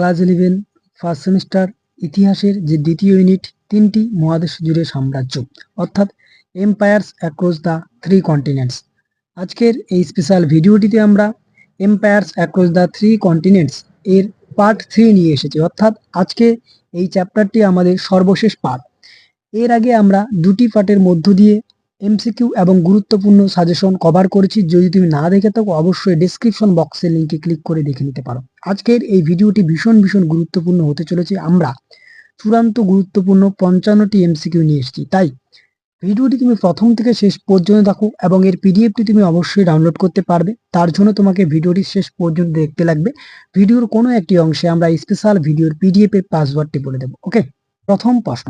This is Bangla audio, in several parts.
ক্লাস ইলেভেন, ফার্স্ট সেমিস্টার, ইতিহাসের যে দ্বিতীয় ইউনিট, তিনটি মহাদেশ জুড়ে সাম্রাজ্য, অর্থাৎ empires across the three continents. আজকের এই স্পেশাল ভিডিওটিতে আমরা empires across the three continents এর পার্ট থ্রি নিয়ে এসেছি, অর্থাৎ আজকে এই চ্যাপ্টারটি আমাদের সর্বশেষ পার্ট এর আগে আমরা দুটি পার্টের মধ্য দিয়ে এমসিকিউ এবং গুরুত্বপূর্ণ সাজেশন কভার করেছি। যদি তুমি না দেখে থাকো, অবশ্যই ডেসক্রিপশন বক্সের লিঙ্কে ক্লিক করে দেখে নিতে পারো। আজকের এই ভিডিওটি ভীষণ ভীষণ গুরুত্বপূর্ণ হতে চলেছে। আমরা চূড়ান্ত গুরুত্বপূর্ণ পঞ্চান্নটি এমসিকিউ নিয়ে এসেছি। তাই ভিডিওটি তুমি প্রথম থেকে শেষ পর্যন্ত দেখো এবং এর পিডিএফটি তুমি অবশ্যই ডাউনলোড করতে পারবে। তার জন্য তোমাকে ভিডিওটি শেষ পর্যন্ত দেখতে লাগবে। ভিডিওর কোনো একটি অংশে আমরা স্পেশাল ভিডিওর পিডিএফ এর পাসওয়ার্ডটি বলে দেবো। ওকে প্রথম প্রশ্ন।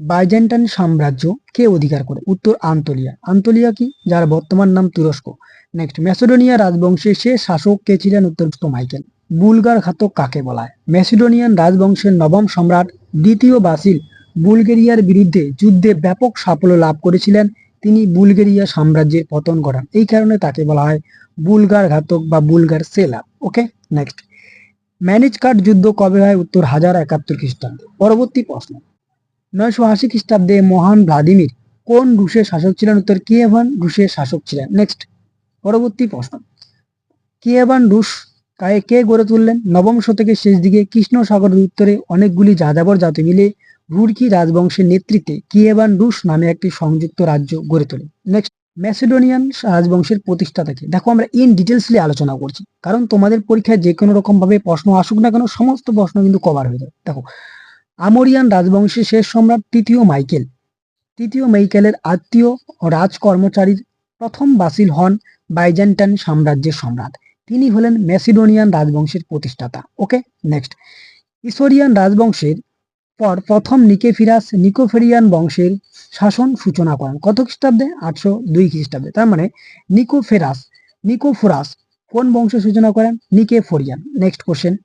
বাইজেন্টাইন সাম্রাজ্য কে অধিকার করে? উত্তর আন্তলিয়া। আন্তলিয়া কি? যার বর্তমান নাম তুরস্ক। নেক্সট ম্যাসিডোনিয়া রাজবংশের শেষ শাসক কে ছিলেন উত্তর মাইকেল। বুলগার ঘাতক কাকে বলা হয়? ম্যাসিডোনিয়ান রাজবংশের নবম সম্রাট দ্বিতীয় বাসিল বুলগেরিয়ার বিরুদ্ধে যুদ্ধে ব্যাপক সাফল্য লাভ করেছিলেন। তিনি বুলগেরিয়া সাম্রাজ্যের পতন ঘটান। এই কারণে তাকে বলা হয় বুলগার ঘাতক বা বুলগার সেলা। ওকে নেক্সট ম্যানেজ কার্ড যুদ্ধ কবে হয়? উত্তর হাজার একাত্তর খ্রিস্টাব্দে। পরবর্তী প্রশ্ন। নয়শো আশি খ্রিস্টাব্দে মহান ভ্লাদিমির কোন রুশের শাসক ছিলেন? উত্তর, কিয়েভান রুশের শাসক ছিলেন। নেক্সট পরবর্তী প্রশ্ন। কিয়েভান রুশ কায়ে কে গড়ে তুললেন? নবম শতকের শেষ দিকে কৃষ্ণ সাগরের উত্তরে অনেকগুলি যাযাবর জাতি মিলে রুরকি রাজবংশের নেতৃত্বে কিয়েভান রুশ নামে একটি সংযুক্ত রাজ্য গড়ে তোলে। নেক্সট ম্যাসিডোনিয়ান রাজবংশের প্রতিষ্ঠাতাকে দেখো, আমরা ইন ডিটেলসলি আলোচনা করছি। কারণ তোমাদের পরীক্ষায় যে কোনো রকম ভাবে প্রশ্ন আসুক না কেন, সমস্ত প্রশ্ন কিন্তু কভার হয়ে যাবে। দেখো আমরিয়ান রাজবংশের শেষ সম্রাট তৃতীয় মাইকেল। তৃতীয় মাইকেলের আত্মীয় ও রাজকর্মচারীর প্রথম বাসিল হন বাইজেন্টাইন সাম্রাজ্যের সম্রাট। তিনি হলেন ম্যাসিডোনিয়ান রাজবংশের প্রতিষ্ঠাতা। ওকে, নেক্সট। ইসোরিয়ান রাজবংশের পর প্রথম নিকেফিরাস নিকোফেরিয়ান বংশের শাসন সূচনা করেন। কত খ্রিস্টাব্দে? আটশো দুই খ্রিস্টাব্দে। তার মানে নিকোফেরাস, নিকোফোরাস কোন বংশ সূচনা করেন? নিকেফোরিয়ান। Next question.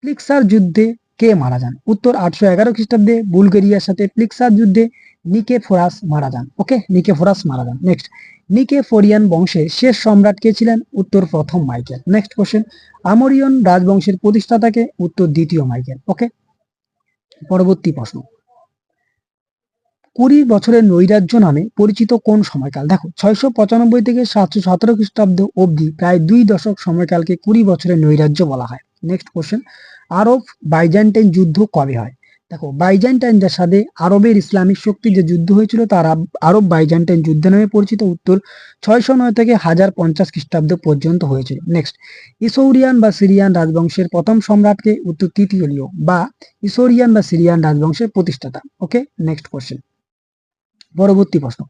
প্লিক্সার যুদ্ধে কে মারা যান? উত্তর আটশো এগারো খ্রিস্টাব্দে বুলগেরিয়ার সাথে প্লিক্সার যুদ্ধে নিকে ফোরাস মারা যান। ওকে নিকে ফোরাস মারা যান। নেক্সট নিকে ফোরিয়ান বংশের শেষ সম্রাট কে ছিলেন? উত্তর প্রথম মাইকেল। নেক্সট কোশ্চেন আমরিয়ন রাজবংশের প্রতিষ্ঠাতাকে উত্তর দ্বিতীয় মাইকেল। ওকে পরবর্তী প্রশ্ন। কুড়ি বছরের নৈরাজ্য নামে পরিচিত কোন সময়কাল? দেখো, ছয়শো পঁচানব্বই থেকে সাতশো সতেরো খ্রিস্টাব্দ অবধি প্রায় দুই দশক সময়কালকে কুড়ি বছরের নৈরাজ্য বলা হয়। নেক্সট কোশ্চেন আরব বাইজান্টাইন যুদ্ধ কবে হয়? দেখো বাইজান্টাইনদের সাথে আরবের ইসলামিক শক্তির যে যুদ্ধ হয়েছিল তার আরব বাইজান্টাইন যুদ্ধ নামে পরিচিত উত্তর ছয়শো নয় থেকে হাজার পঞ্চাশ খ্রিস্টাব্দ পর্যন্ত হয়েছিল। নেক্সট ইসৌরিয়ান বা সিরিয়ান রাজবংশের প্রথম সম্রাটকে উত্তর তৃতীয় বা ইসৌরিয়ান বা সিরিয়ান রাজবংশের প্রতিষ্ঠাতা। ওকে নেক্সট কোশ্চেন পরবর্তী প্রশ্ন।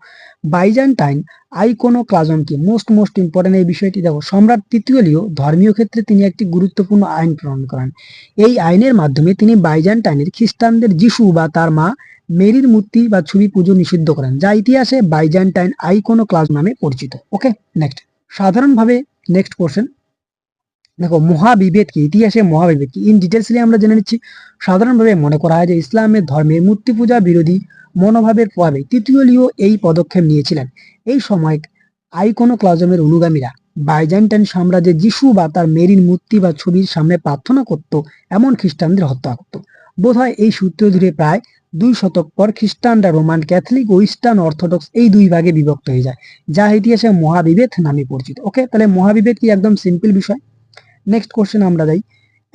বাইজান্টাইন আইকোনোক্লাজম কি মোস্ট মোস্ট ইম্পর্টেন্ট এই বিষয়টি দেখো, সম্রাট তৃতীয় ধর্মীয় ক্ষেত্রে তিনি একটি গুরুত্বপূর্ণ আইন প্রণয়ন করেন। এই আইনের মাধ্যমে তিনি বাইজান্টাইনের খ্রিস্টানদের যিশু বা তার মা মেরির মূর্তি বা ছবি পুজো নিষিদ্ধ করেন, যা ইতিহাসে বাইজান্টাইন আইকোনোক্লাজ নামে পরিচিত। ওকে নেক্সট সাধারণভাবে নেক্সট কোশ্চেন দেখো, মহাবিভেদ কি? ইতিহাসে মহাবিভেদ কি? ইন ডিটেলসলি আমরা জেনে নিচ্ছি। সাধারণভাবে মনে করা হয় যে ইসলামের ধর্মের মূর্তি পূজা বিরোধী মনোভাবের প্রভাবে তৃতীয় লিও এই পদক্ষেপ নিয়েছিলেন। এই সময় আইকোনো ক্লাজমের অনুগামীরা বাইজেন্টাইন সাম্রাজ্যে যিশু বা তার মেরির মূর্তি বা ছবির সামনে প্রার্থনা করত, এমন খ্রিস্টানদের হত্যা করত। বোধহয় এই সূত্র ধরে প্রায় দুই শতক পর খ্রিস্টানরা রোমান ক্যাথলিক ও ইস্টার্ন অর্থোডক্স এই দুই ভাগে বিভক্ত হয়ে যায়, যা ইতিহাসে মহাবিভেদ নামে পরিচিত। ওকে তাহলে মহাবিভেদ কি একদম সিম্পল বিষয়? নেক্সট কোশ্চেন আমরা যাই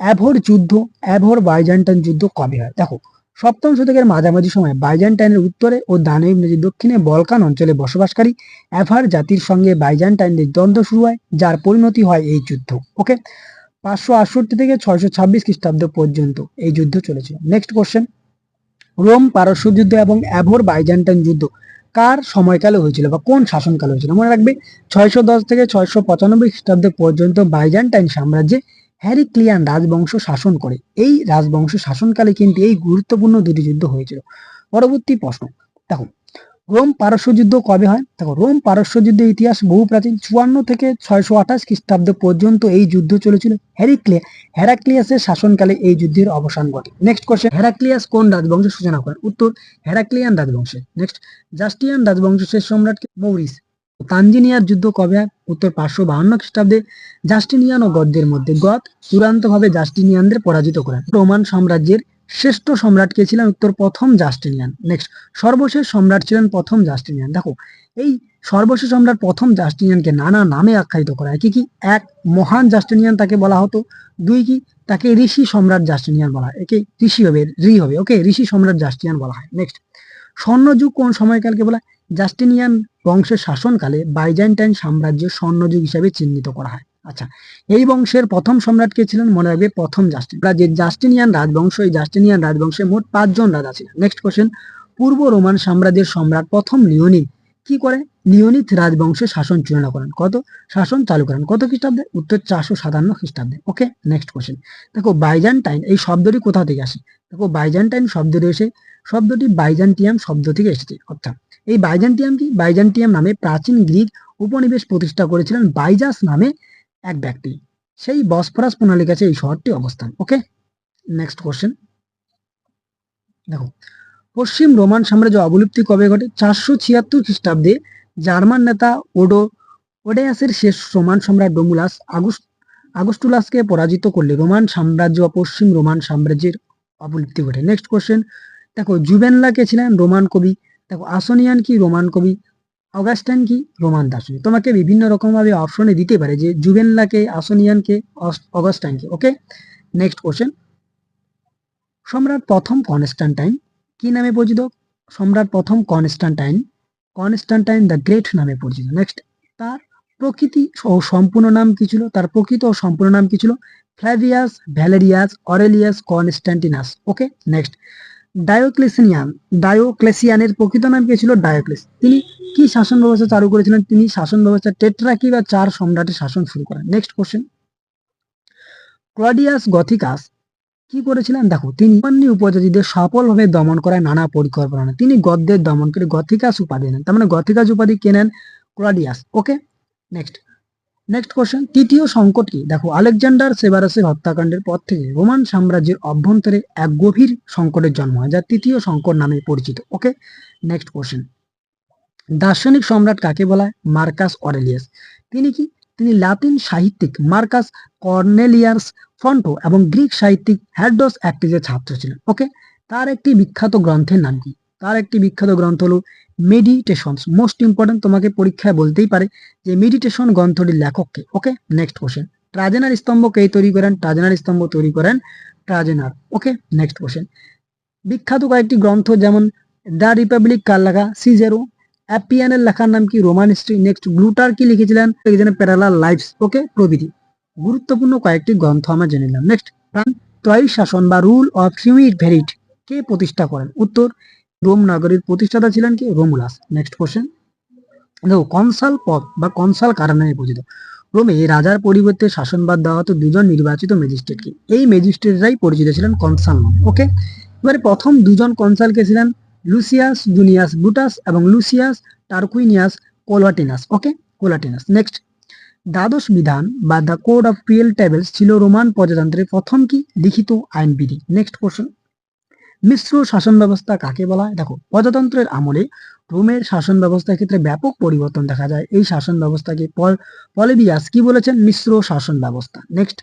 অ্যাভোর যুদ্ধ অ্যাভোর বাইজেন্টাইন যুদ্ধ কবে হয়? দেখো, সপ্তম শতকের মাঝামাঝি সময় বাইজান্টাইনের উত্তরে ও দানব নদীর দক্ষিণে বলকান অঞ্চলে বসবাসকারী অ্যাভার জাতির সঙ্গে বাইজেন্টাইনদের দ্বন্দ্ব শুরু হয়, যার পরিণতি হয় এই যুদ্ধ। ওকে পাঁচশো আটষট্টি থেকে ছয়শো ছাব্বিশ খ্রিস্টাব্দ পর্যন্ত এই যুদ্ধ চলেছিল। নেক্সট কোশ্চেন রোম পারস্য যুদ্ধ এবং অ্যাভোর বাইজেন্টাইন যুদ্ধ কার সময়কালে হয়েছিল বা কোন শাসনকালে হয়েছিল? মনে রাখবে ছয়শো দশ থেকে ছয়শো পঁচানব্বই খ্রিস্টাব্দ পর্যন্ত বাইজান্টাইন সাম্রাজ্যে হ্যারি ক্লিয়ান রাজবংশ শাসন করে। এই রাজবংশ শাসনকালে কিন্তু এই গুরুত্বপূর্ণ দুটি যুদ্ধ হয়েছিল। পরবর্তী প্রশ্ন। দেখো রোম পারস্য যুদ্ধ কবে হয়? দেখো, রোম পারস্য যুদ্ধের ইতিহাস বহু প্রাচীন চুয়ান্ন থেকে ছয়শো আঠাশ খ্রিস্টাব্দ পর্যন্ত এই যুদ্ধ চলেছিল। হ্যারিক্লিয়া হেরাক্লিয়াসের শাসনকালে এই যুদ্ধের অবসান ঘটে। নেক্সট কোশ্চেন হেরাক্লিয়াস কোন রাজবংশের সূচনা করেন উত্তর, হেরাক্লিয়ান রাজবংশের। নেক্সট জাস্টিয়ান রাজবংশের শেষ সম্রাট মৌরিস। তানজিনিয়ার যুদ্ধ কবে হয়? উত্তর, পাঁচশো বাহান্ন খ্রিস্টাব্দে। জাস্টিনিয়ান ও গদ্যের মধ্যে গদ চূড়ান্তভাবে জাস্টিনিয়ানদের পরাজিত করেন রোমান সাম্রাজ্যের শ্রেষ্ঠ সম্রাট কে ছিলেন উত্তর প্রথম জাস্টিনিয়ান। নেক্সট সর্বশেষ সম্রাট ছিলেন প্রথম জাস্টিনিয়ান। দেখো, এই সর্বশেষ সম্রাট প্রথম জাস্টিনিয়ানকে নানা নামে আখ্যায়িত করা। হয় কি? কি এক মহান জাস্টিনিয়ান তাকে বলা হতো, দুই কি? তাকে ঋষি সম্রাট জাস্টিনিয়ান বলা হয়। একে ঋষি হবে রি হবে। ওকে, ঋষি সম্রাট জাস্টিনিয়ান বলা হয়। নেক্সট স্বর্ণযুগ কোন সময়কালকে বলা জাস্টিনিয়ান বংশের শাসনকালে বাইজেন্টাইন সাম্রাজ্য স্বর্ণযুগ হিসাবে চিহ্নিত করা হয়। আচ্ছা এই বংশের প্রথম সম্রাট কে ছিলেন মনে রাখবে প্রথম জাস্টিন। যে জাস্টিনিয়ান রাজবংশ, এই জাস্টিনিয়ান রাজবংশে মোট পাঁচজন রাজা ছিলেন। নেক্সট কোশ্চেন পূর্ব রোমান সাম্রাজ্যের সম্রাট প্রথম লিওনি কি করে? লিওনিদ রাজবংশের শাসন চূড়ান্ত করেন। কত? শাসন চালু করেন। কত খ্রিস্টাব্দে? উত্তর চারশো সাতান্ন খ্রিস্টাব্দে। ওকে নেক্সট কোশ্চেন দেখো, বাইজান্টাইন, এই শব্দটি কোথা থেকে আসে? দেখো, বাইজান্টাইন শব্দটি এসে, শব্দটি বাইজান্টিয়াম শব্দ থেকে এসেছে। অর্থাৎ এই বাইজান্টিয়াম কি? বাইজান্টিয়াম নামে প্রাচীন গ্রিক উপনিবেশ প্রতিষ্ঠা করেছিলেন বাইজাস নামে এক ব্যক্তি। সেই বসফরাস প্রণালীর কাছে এই শহরটি অবস্থান ওকে নেক্সট কোশ্চেন দেখো, পশ্চিম রোমান সাম্রাজ্য অবলুপ্তি কবে ঘটে? চারশো ছিয়াত্তর খ্রিস্টাব্দে জার্মান নেতা ওডো ওডেয়াসের শেষ রোমান সম্রাট ডোমুলাস আগস্ট, আগস্টুলাসকে পরাজিত করলে রোমান সাম্রাজ্য পশ্চিম রোমান সাম্রাজ্যের অবলুপ্তি ঘটে। নেক্সট কোশ্চেন দেখো জুবেনলা কে ছিলেন রোমান কবি। দেখো, আসনিয়ান কি রোমান কবি? অগাস্টাইন কি? রোমান দার্শনিক। তোমাকে বিভিন্ন রকম ভাবে অপশনে দিতে পারে যে জুবেনলাকে, আসনিয়ানকে অগাস্টাইনকে ওকে নেক্সট কোশ্চেন সম্রাট প্রথম কনস্ট্যান্টাইন কি নামে পরিচিত? সম্রাট প্রথম কনস্ট্যান্টাইন কনস্ট্যান্টাইন দ্য গ্রেট নামে পরিচিত। নেক্সট তার প্রকৃতি ও সম্পূর্ণ নাম কি ছিল? তার প্রকৃত ও সম্পূর্ণ নাম কি ছিল? Flavius Valerius, Aurelius Constantinus okay next Diocletian ডায়োক্লেসিয়ানের প্রকৃত নাম কি ছিল? ডায়োক্লেস। তিনি কি শাসন ব্যবস্থা চালু করেছিলেন? তিনি শাসন ব্যবস্থা টেট্রাকি বা চার সম্রাটের শাসন শুরু করেন? নেক্সট কোশ্চেন ক্লডিয়াস গথিকাস কি করেছিলেন? দেখো, তিনি অন্যান্য উপজাতিদের সফলভাবে দমন করায় নানা পরিকল্পনা। তিনি গদ্যের দমন করে গথিকাস উপাধি নেন। তার মানে গথিকাস উপাধি কে নেন? Claudius. Okay next next question তৃতীয় সংকট কি? দেখো, আলেকজান্ডার সেভারাসের হত্যাকাণ্ডের পর থেকে রোমান সাম্রাজ্যের অভ্যন্তরে এক গভীর সংকটের জন্ম হয়, যা তৃতীয় সংকট নামে পরিচিত ওকে নেক্সট কোশ্চেন দার্শনিক সম্রাট কাকে বলা হয় মার্কাস অরেলিয়াস। তিনি কি? তিনি লাতিন সাহিত্যিক মার্কাস কর্নেলিয়াস ফন্টো এবং গ্রিক সাহিত্যিক হ্যাডোস অ্যাক্টিজের ছাত্র ছিলেন ওকে তার একটি বিখ্যাত গ্রন্থের নাম কি? তার একটি বিখ্যাত গ্রন্থ হলো মেডিটেশনস মোস্ট ইম্পর্টেন্ট তোমাকে পরীক্ষায় বলতেই পারে যে মেডিটেশন গ্রন্থটির লেখককে। ওকে নেক্সট কোশ্চেন ট্রাজেনার স্তম্ভ কে তৈরি করেন? ট্রাজেনার স্তম্ভ তৈরি করেন ট্রাজেনার ওকে নেক্সট কোশ্চেন বিখ্যাত কয়েকটি গ্রন্থ যেমন দ্য রিপাবলিক কার লেখা সি সিজেরো অ্যাপিয়ানের লেখার নাম কি? রোমান হিস্ট্রি নেক্সট গ্লুটার কি লিখেছিলেন? প্যারালাল লাইফস ওকে প্রভৃতি। গুরুত্বপূর্ণ কয়েকটি গ্রন্থ আমরা জেনে নিলাম। নেক্সট ত্রয়ী শাসন বা রুল অফ হিউইড ভেরিট কে প্রতিষ্ঠা করেন? উত্তর রোম নগরীর প্রতিষ্ঠাতা ছিলেন কি? রোমুলাস। নেক্সট কোশ্চেন দেখো, কনসাল পদ বা কনসাল কারা নামে পরিচিত রোমে রাজার পরিবর্তে শাসনবাদ দেওয়া হতো দুজন নির্বাচিত ম্যাজিস্ট্রেটকে এই ম্যাজিস্ট্রেটরাই পরিচিত ছিলেন কনসাল নামে ওকে এবারে প্রথম দুজন কনসালকে ছিলেন? লুসিয়াস জুনিয়াস বুটাস এবং লুসিয়াস টার্কুইনিয়াস কোলাটিনাস ওকে কোলাটিনাস। নেক্সট দ্বাদশ বিধান বা দ্য কোড অফ পিএল টেবলস ছিল রোমান প্রজাতন্ত্রের প্রথম কি? লিখিত আইনবিধি। নেক্সট কোশ্চেন মিশ্র শাসন ব্যবস্থা কাকে বলা হয়? দেখো, প্রজাতন্ত্রের আমলে রোমের শাসন ব্যবস্থার ক্ষেত্রে ব্যাপক পরিবর্তন দেখা যায়। এই শাসন ব্যবস্থাকে পলেবিয়াস কি বলেছেন? মিশ্র শাসন ব্যবস্থা নেক্সট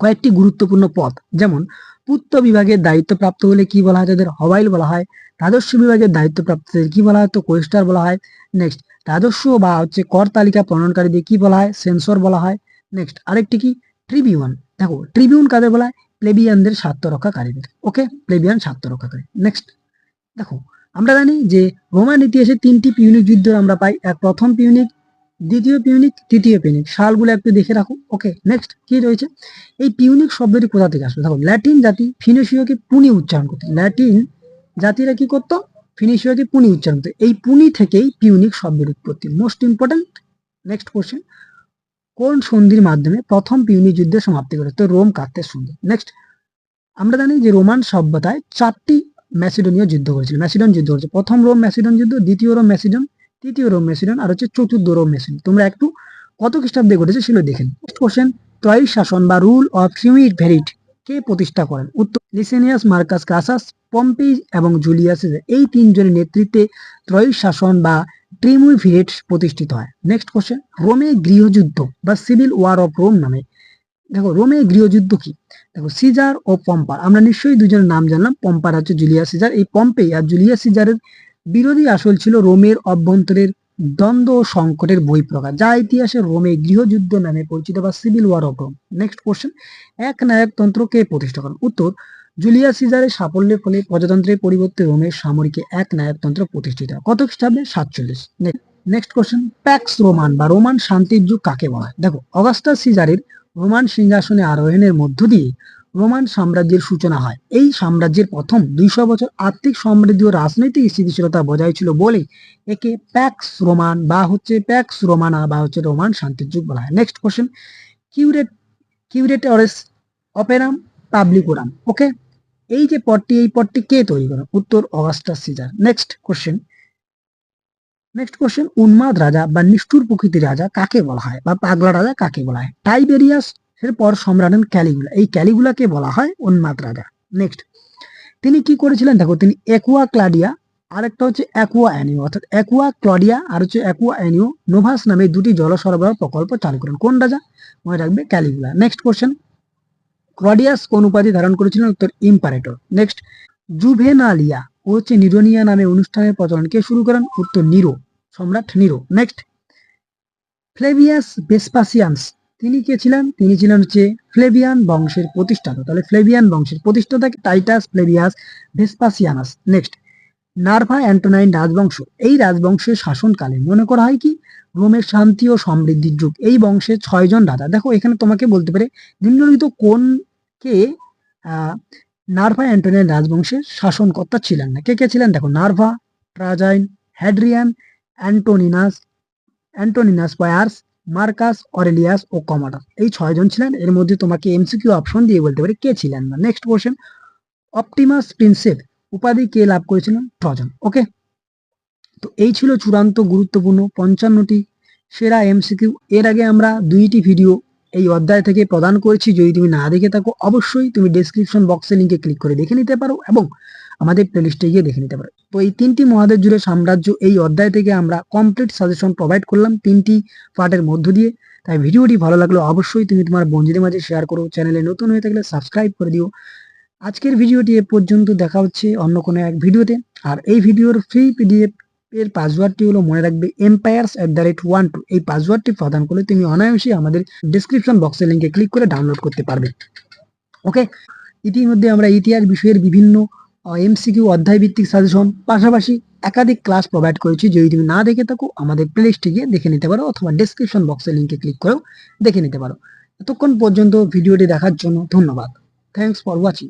কয়েকটি গুরুত্বপূর্ণ পদ যেমন পূর্ত বিভাগের দায়িত্বপ্রাপ্ত হলে কি বলা হয়? তাদের হওয়াইল বলা হয়। রাজস্ব বিভাগের দায়িত্বপ্রাপ্তদের কি বলা হয়? তো কোয়েস্টার বলা হয়। নেক্সট রাজস্ব বা হচ্ছে কর তালিকা প্রণয়নকারীদের কি বলা হয়? সেন্সর বলা হয়। নেক্সট আরেকটি কি? ট্রিবিউন। দেখো, ট্রিবিউন কাদের বলা হয়? প্লেবিয়ানদের স্বার্থ রক্ষাকারীদের ওকে প্লেবিয়ান স্বার্থ রক্ষাকারী। নেক্সট দেখো, আমরা জানি যে রোমান ইতিহাসে তিনটি পিউনিক যুদ্ধ আমরা পাই। এক, প্রথম পিউনিক, দ্বিতীয় পিউনিক, তৃতীয় পিউনিক। সালগুলো একটু দেখে রাখো ওকে নেক্সট কি রয়েছে? এই পিউনিক শব্দটি কোথা থেকে আসবে দেখো, ল্যাটিন জাতি ফিনিশীয়কে পুনি উচ্চারণ করতে। ল্যাটিন জাতিরা কি করতো? ফিনিশীয়কে পুনি উচ্চারণ করতে। এই পুনি থেকেই পিউনিক শব্দের উৎপত্তি। মোস্ট ইম্পর্টেন্ট নেক্সট কোশ্চেন কোন সন্ধির মাধ্যমে প্রথম পিউনি যুদ্ধের সমাপ্তি করে তো রোম কার্তের সন্ধি। নেক্সট আমরা জানি যে রোমান সভ্যতায় চারটি ম্যাসিডোনীয় যুদ্ধ করেছিল ম্যাসিডন যুদ্ধ করেছে প্রথম রোম ম্যাসিডন যুদ্ধ, দ্বিতীয় রোম ম্যাসিডন, তৃতীয় রোম ম্যাসিডন, আর হচ্ছে চতুর্থ রোম ম্যাসিডন। তোমরা একটু কত খ্রিস্টাব্দে ঘটেছে সেগুলো দেখেন নেক্সট কোশ্চেন ত্রয়ী শাসন বা রুল অফ হিউইড ভেরিট কে প্রতিষ্ঠা করেন? উত্তর লিসেনিয়াস মার্কাস ক্রাসাস পম্পি এবং জুলিয়াস এই তিনজনের নেতৃত্বে ত্রয়ী শাসন বা ট্রিমুভিরেট প্রতিষ্ঠিত হয়। নেক্সট কোশ্চেন রোমে গৃহযুদ্ধ বা সিভিল ওয়ার অফ রোম নামে। দেখো রোমে গৃহযুদ্ধ কি? দেখো সিজার ও পম্পার আমরা নিশ্চয়ই দুজনের নাম জানলাম। পম্পার হচ্ছে জুলিয়াস সিজার এই পম্পে আর জুলিয়াস সিজারের বিরোধী আসল ছিল রোমের অভ্যন্তরের দ্বন্দ্ব ও সংকটের বই প্রকাশ যা ইতিহাসে রোমে গৃহযুদ্ধ নামে পরিচিত বা civil war of Rome next question এক নায়কতন্ত্র কে প্রতিষ্ঠা করেন? উত্তর জুলিয়াস সিজারের সাফল্যের ফলে প্রজাতন্ত্রের পরিবর্তে রোমের সামরিক এক নায়কতন্ত্র প্রতিষ্ঠিত। কত খ্রিস্টাব্দে? সাতচল্লিশ। নেক্সট কোশ্চেন প্যাক্স রোমান বা রোমান শান্তির যুগ কাকে বলা হয়? দেখো, অগাস্টাস সিজারের রোমান সিংহাসনে আরোহণের মধ্য দিয়ে রোমান সাম্রাজ্যের সূচনা হয়। এই সাম্রাজ্যের প্রথম দুইশো বছর আর্থিক সমৃদ্ধি ও রাজনৈতিক স্থিতিশীলতা বজায় ছিল বলে একে প্যাক্স রোমান বা হচ্ছে প্যাক্স রোমানা বা হচ্ছে রোমান শান্তির যুগ বলা হয়। Next question curate curatores operum publicorum okay এই যে পদটি, এই পদটি কে তৈরি করে উত্তর Augustus Caesar. Next question next question উন্মাদ রাজা বা নিষ্ঠুর প্রকৃতির রাজা কাকে বলা হয়? বা পাগলা রাজা কাকে বলা হয়? টাইবেরিয়াস এর পর সম্রাট ক্যালিগুলা এই ক্যালিগুলাকে বলা হয় উন্মাদ রাজা। নেক্সট তিনি কি করেছিলেন? দেখো, তিনি একুয়া ক্লাডিয়া আর একটা হচ্ছে অ্যাকুয়া অ্যানিও অর্থাৎ অ্যাকুয়া ক্লডিয়া আর হচ্ছে অ্যাকুয়া অ্যানিও নোভাস নামে দুটি জল সরবরাহ প্রকল্প চালু করেন। কোন রাজা? মনে রাখবে ক্যালিগুলা নেক্সট কোশ্চেন ক্লডিয়াস কোন উপাধি ধারণ করেছিলেন? উত্তর, ইম্পারেটর। নেক্সট জুভেনালিয়া। ও হচ্ছে নিরোনিয়া নামে অনুষ্ঠানের প্রচলন। কে শুরু করেন? উত্তর, নিরো। সম্রাট নিরো। নেক্সট ফ্লেভিয়াস বেসপাসিয়ানস তিনি কে ছিলেন? তিনি ছিলেন হচ্ছে ফ্লেভিয়ান বংশের প্রতিষ্ঠাতা। তাহলে ফ্লেভিয়ান বংশের প্রতিষ্ঠাতা টাইটাস ফ্লেভিয়াস ভেসপাসিয়ানাস। নেক্সট নার্ভা অ্যান্টোনাইন রাজবংশ, এই রাজবংশের শাসনকালে মনে করা হয় কি? রোমের শান্তি ও সমৃদ্ধির যুগ। এই বংশের ছয়জন রাজা। দেখো, এখানে তোমাকে বলতে পারে, নিম্নলিখিত কোন কে নার্ভা অ্যান্টোনিয়ান রাজবংশের শাসনকর্তা ছিলেন না? কে কে ছিলেন? দেখো, Nerva, Trajan, Hadrian, Antoninus Antoninus Pius, Marcus, Aurelius ও কমাডাস। এই ছয়জন ছিলেন। এর মধ্যে তোমাকে এমসিকিউ অপশন দিয়ে বলতে পারে কে ছিলেন না। নেক্সট কোশ্চেন অপটিমাস প্রিন্সেপ উপাধি কে লাভ করেছিলেন? ট্রজন। ওকে তো এই ছিল চূড়ান্ত গুরুত্বপূর্ণ পঞ্চান্নটি সেরা এমসিকিউ এর আগে আমরা দুইটি ভিডিও এই অধ্যায় থেকে প্রদান করেছি। যদি তুমি না দেখে থাকো, অবশ্যই তুমি ডেসক্রিপশন বক্সে লিঙ্কে ক্লিক করে দেখে নিতে পারো এবং আমাদের প্লেলিস্টে গিয়ে দেখে নিতে পারো। তো এই তিনটি মহাদেশ জুড়ে সাম্রাজ্য এই অধ্যায় থেকে আমরা কমপ্লিট সাজেশন প্রোভাইড করলাম তিনটি পার্টের মধ্য দিয়ে। তাই ভিডিওটি ভালো লাগল অবশ্যই তুমি তোমার বন্ধুদের মাঝে শেয়ার করো। চ্যানেলে নতুন হয়ে থাকলে সাবস্ক্রাইব করে দিও। আজকের ভিডিওটি এ পর্যন্ত দেখা হচ্ছে অন্য কোনো এক ভিডিওতে। আর এই ভিডিওর ফ্রি পিডিএফ এর পাসওয়ার্ডটি হলো মনে রাখবে empires at the rate one two এই পাসওয়ার্ডটি প্রদান করলে তুমি অনায়াসে আমাদের ডিসক্রিপশন বক্সের লিঙ্কে ক্লিক করে ডাউনলোড করতে পারবে। ওকে ইতিমধ্যে আমরা ইতিহাস বিষয়ের বিভিন্ন এমসিকিউ অধ্যায় ভিত্তিক সাজেশন পাশাপাশি একাধিক ক্লাস প্রোভাইড করেছি। যদি তুমি না দেখে থাকো, আমাদের প্লেলিস্টে গিয়ে দেখে নিতে পারো অথবা ডিসক্রিপশন বক্সের লিঙ্কে ক্লিক করেও দেখে নিতে পারো। এতক্ষণ পর্যন্ত ভিডিওটি দেখার জন্য ধন্যবাদ। Thanks for watching